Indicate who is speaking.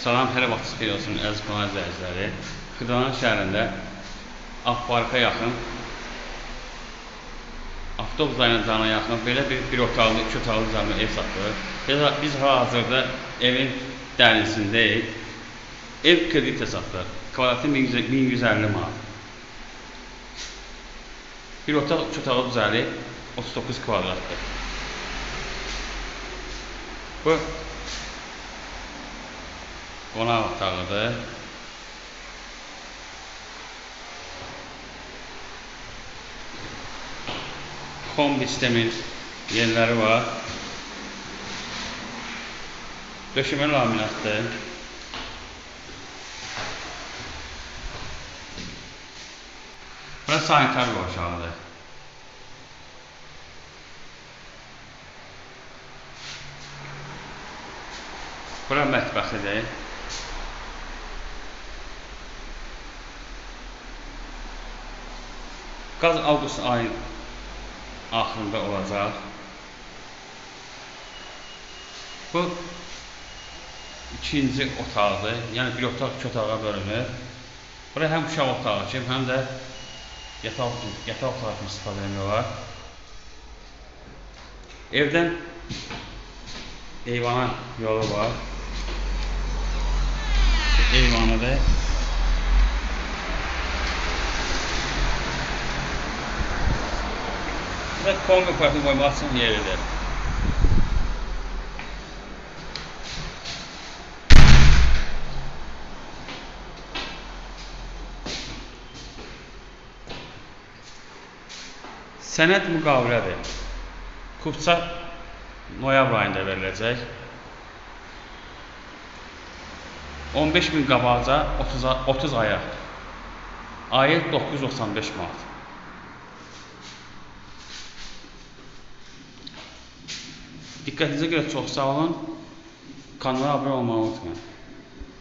Speaker 1: Salam, hər vaxtınız xeyir olsun əziz kanal izləyiciləri. Xırdalan şəhərində Akbarka yaxın avtobus dayanacağına yaxın belə bir, bir otaqlı, iki otaqlı düzəlmə ev satılır. Biz, biz hal-hazırda evin dəhlizdəyik. Ev kreditlə satılır. Kvadratı 1100 1150 manat. Bir otaq, iki otaqlı düzəli 39 kvadratdır. Bu qonaq otağıdır. Kombi sistemin yerləri var. Döşəmə laminatdır. Burası sanitar bir aşağıdır. Bura mətbəxidir. Qaz avqust ayın axırında olacaq. Bu ikinci otaqdır. Yəni bir otaq iki otağa bölünür. Bura həm uşaq otağı kimi, həm də yataq yataq otağı kimi istifadə etmək olar. Evdən eyvana yolu var. Eyvanıdır. Ve kombi parkı koymasının yeridir. Sənəd müqavilədir. Kupça noyabr ayında veriləcək. 15 min qabaca 30, 30 aya. Ayı 995 manat. Diqqətinizə görə çox sağ olun. Kanala abunə olmağı unutmayın.